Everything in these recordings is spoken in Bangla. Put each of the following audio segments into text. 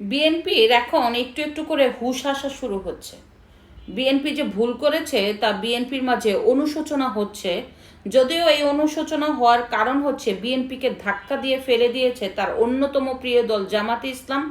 বিএনপির এখন একটু একটু করে হুশ আসা শুরু হচ্ছে। বিএনপি যে ভুল করেছে, তা বিএনপির মাঝে অনুশোচনা হচ্ছে। যদিও এই অনুশোচনা হওয়ার কারণ হচ্ছে বিএনপিকে ধাক্কা দিয়ে ফেলে দিয়েছে তার অন্যতম প্রিয় দল জামাতে ইসলাম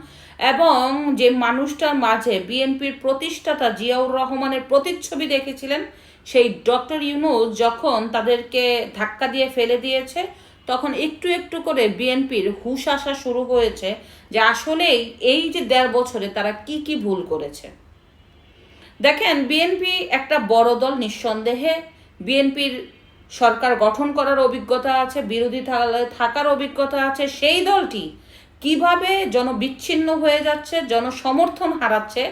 এবং যে মানুষটার মাঝে বিএনপির প্রতিষ্ঠাতা জিয়াউর রহমানের প্রতিচ্ছবি দেখেছিলেন, সেই ডক্টর ইউনুস যখন তাদেরকে ধাক্কা দিয়ে ফেলে দিয়েছে তখন একটু একটু করে বিএনপির হুশ আসা শুরু হয়েছে যে আসলেই এই যে দেড় বছরে তারা কি কি ভুল করেছে। দেখেন, বিএনপি একটা বড় দল নিঃসন্দেহে। বিএনপির সরকার গঠন করার অভিজ্ঞতা আছে, বিরোধী থাকার অভিজ্ঞতা আছে। সেই দলটি কীভাবে জনবিচ্ছিন্ন হয়ে যাচ্ছে জনসমর্থন হারাচ্ছে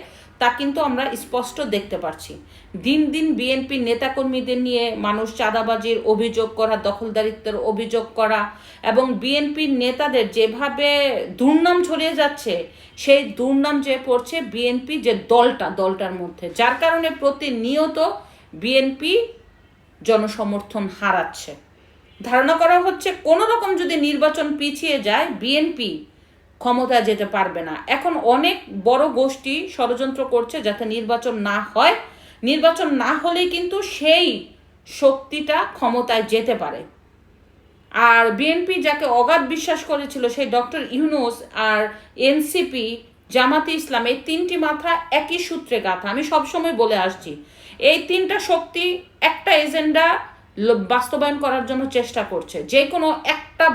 তা কিন্তু আমরা স্পষ্ট দেখতে পাচ্ছি দিন দিন বিএনপির নেতাকর্মীদের নিয়ে মানুষ চাঁদাবাজির অভিযোগ করা, দখলদারিত্বের অভিযোগ করা এবং বিএনপির নেতাদের যেভাবে দুর্নাম ছড়িয়ে যাচ্ছে, সেই দুর্নাম যে পড়ছে বিএনপি যে দলটা, দলটার মধ্যে। যার কারণে প্রতিনিয়ত বিএনপি জনসমর্থন হারাচ্ছে। ধারণা করা হচ্ছে কোনো রকম যদি নির্বাচন পিছিয়ে যায় বিএনপি ক্ষমতায় যেতে পারবে না। এখন অনেক বড় গোষ্ঠী ষড়যন্ত্র করছে যাতে নির্বাচন না হয়। নির্বাচন না হলেই কিন্তু সেই শক্তিটা ক্ষমতায় যেতে পারে। আর বিএনপি যাকে অগাধ বিশ্বাস করেছিল সেই ডক্টর ইউনুস আর এনসিপি জামাতে ইসলাম, এই তিনটি মাথা একই সূত্রে গাথা। আমি সবসময় বলে আসছি, এই তিনটা শক্তি একটা এজেন্ডা বাস্তবায়ন করার জন্য চেষ্টা করছে। যে কোনো একটা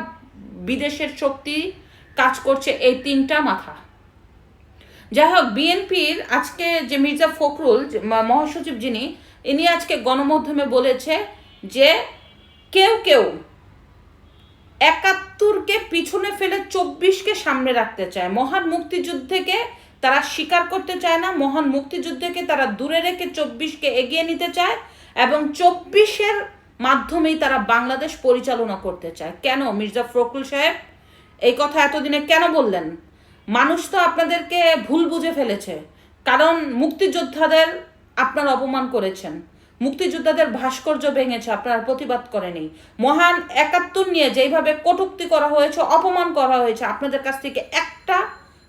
বিদেশের শক্তি কাজ করছে এই তিনটা মাথা। যাই হোক বিএনপির আজকে যে মির্জা ফখরুল মহাসচিব যিনি, ইনি আজকে গণমাধ্যমে বলেছে যে কেউ কেউ একাত্তরকে পিছনে ফেলে চব্বিশকে সামনে রাখতে চায়। মহান মুক্তিযুদ্ধকে তারা স্বীকার করতে চায় না, মহান মুক্তিযুদ্ধকে তারা দূরে রেখে চব্বিশকে এগিয়ে নিতে চায় এবং চব্বিশের মাধ্যমেই তারা বাংলাদেশ পরিচালনা করতে চায়। কেন মির্জা ফখরুল সাহেব? এই কথা এতদিনে কেন বললেন? মানুষ তো আপনাদেরকে ভুল বুঝে ফেলেছে। কারণ মুক্তিযোদ্ধাদের আপনার অপমান করেছেন। মুক্তিযোদ্ধাদের ভাস্কর্য ভেঙেছে, আপনারা প্রতিবাদ করেনি মহান একাত্তর নিয়ে যেইভাবে কটুক্তি করা হয়েছে, অপমান করা হয়েছে, আপনাদের কাছ থেকে একটা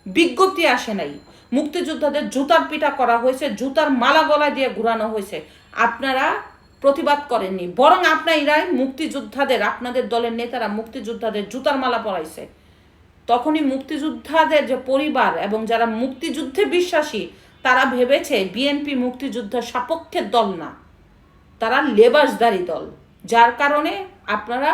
বিজ্ঞপ্তি আসে নাই। মুক্তিযোদ্ধাদের জুতার পিঠা করা হয়েছে, জুতার মালা গলায় দিয়ে ঘুরানো হয়েছে। আপনারা প্রতিবাদ করেননি। বরং আপনারাই মুক্তিযোদ্ধাদের, আপনাদের দলের নেতারা মুক্তিযোদ্ধাদের জুতার মালা পরাইছে। তখনই মুক্তিযোদ্ধাদের যে পরিবার এবং যারা মুক্তিযুদ্ধে বিশ্বাসী, তারা ভেবেছে বিএনপি মুক্তিযুদ্ধের সাপক্ষের দল না। তারা লেবাসদারি দল, যার কারণে আপনারা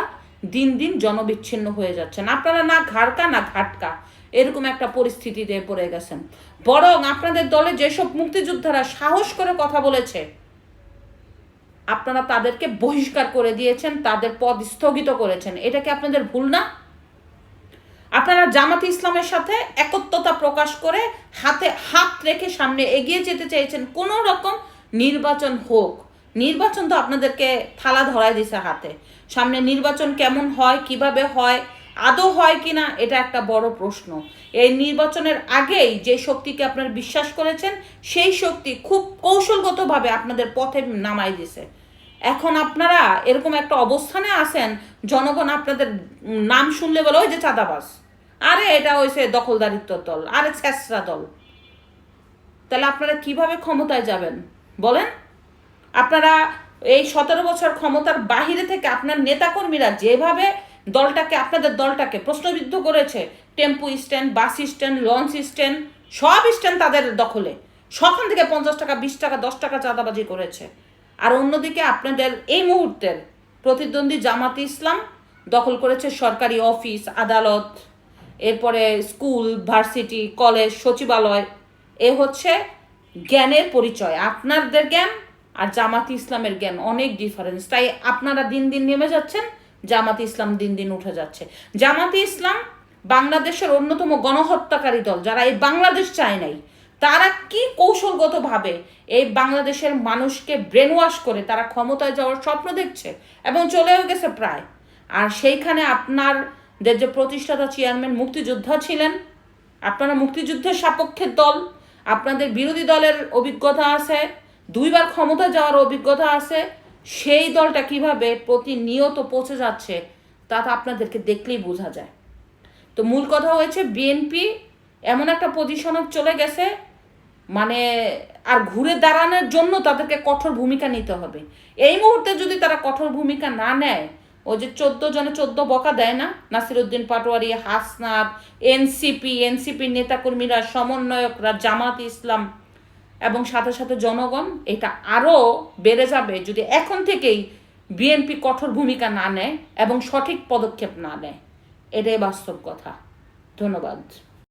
দিন দিন জনবিচ্ছিন্ন হয়ে যাচ্ছেন। আপনারা না ঘাড়কা, না ঘাটকা, এরকম একটা পরিস্থিতিতে পড়ে গেছেন। বরং আপনাদের দলে যেসব মুক্তিযোদ্ধারা সাহস করে কথা বলেছে, আপনারা তাদেরকে বহিষ্কার করে দিয়েছেন, তাদের পদ স্থগিত করেছেন। এটা কি আপনাদের ভুল না? আপনারা জামাত ইসলামের সাথে একত্রতা প্রকাশ করে হাতে হাত রেখে সামনে এগিয়ে যেতে চেয়েছেন, কোনো রকম নির্বাচন হোক। নির্বাচন তো আপনাদেরকে থালা ধরায় দিছে হাতে। সামনে নির্বাচন কেমন হয়, কীভাবে হয়, আদৌ হয় কিনা, এটা একটা বড় প্রশ্ন। এই নির্বাচনের আগেই যে শক্তিকে আপনারা বিশ্বাস করেছেন, সেই শক্তি খুব কৌশলগতভাবে আপনাদের পথে নামাই দিছে। এখন আপনারা এরকম একটা অবস্থানে আছেন, জনগণ আপনাদের নাম শুনলে বলে, ওই যে চাঁদাবাস আরে এটা হয়েছে দখলদারিত্ব দল, আরে ছেসরা দল। তাহলে আপনারা কীভাবে ক্ষমতায় যাবেন? বলেন। আপনারা এই সতেরো বছর ক্ষমতার বাহিরে থেকে আপনার নেতাকর্মীরা যেভাবে দলটাকে, আপনাদের দলটাকে প্রশ্নবিদ্ধ করেছে, tempo stand, bus stand, launch stand, সব স্ট্যান্ড তাদের দখলে। সখান থেকে পঞ্চাশ টাকা, বিশ টাকা, দশ টাকা চাঁদাবাজি করেছে। আর অন্যদিকে আপনাদের এই মুহূর্তের প্রতিদ্বন্দ্বী জামাতে ইসলাম দখল করেছে সরকারি অফিস, আদালত এরপরে স্কুল, ভার্সিটি, কলেজ, সচিবালয়, এ হচ্ছে জ্ঞানের পরিচয়, আপনাদের জ্ঞান আর জামাতি ইসলামের জ্ঞান, অনেক ডিফারেন্স তাই আপনারা দিন দিন নেমে যাচ্ছেন, জামাতি ইসলাম দিন দিন উঠে যাচ্ছে। জামাতি ইসলাম বাংলাদেশের অন্যতম গণহত্যাকারী দল, যারা এই বাংলাদেশ চায় নাই, তারা কি কৌশলগতভাবে এই বাংলাদেশের মানুষকে ব্রেন ওয়াশ করে তারা ক্ষমতায় যাওয়ার স্বপ্ন দেখছে এবং চলেও গেছে প্রায়? আর সেইখানে আপনাদের যে প্রতিষ্ঠাতা চেয়ারম্যান মুক্তিযোদ্ধা ছিলেন, আপনারা মুক্তিযুদ্ধের সাপক্ষের দল, আপনাদের বিরোধী দলের অভিজ্ঞতা আছে, দুইবার ক্ষমতা যাওয়ার অভিজ্ঞতা আছে, সেই দলটা কীভাবে প্রতিনিয়ত পচে যাচ্ছে, তো আপনাদেরকে দেখলেই বোঝা যায়। তো মূল কথা হয়েছে বিএনপি এমন একটা পজিশনে চলে গেছে মানে আর ঘুরে দাঁড়ানোর জন্য তাদেরকে কঠোর ভূমিকা নিতে হবে। এই মুহূর্তে যদি তারা কঠোর ভূমিকা না নেয় ওই যে চোদ্দ জনে চোদ্দ বকা দেয় না? নাসিরুদ্দিন পাটোয়ারি, হাসনাত, এনসিপি এনসিপির নেতাকর্মীরা, সমন্বয়করা, জামাত ইসলাম এবং সাথে সাথে জনগণ, এটা আরও বেড়ে যাবে যদি এখন থেকেই বিএনপি কঠোর ভূমিকা না নেয় এবং সঠিক পদক্ষেপ না নেয়। এটাই বাস্তব কথা। ধন্যবাদ।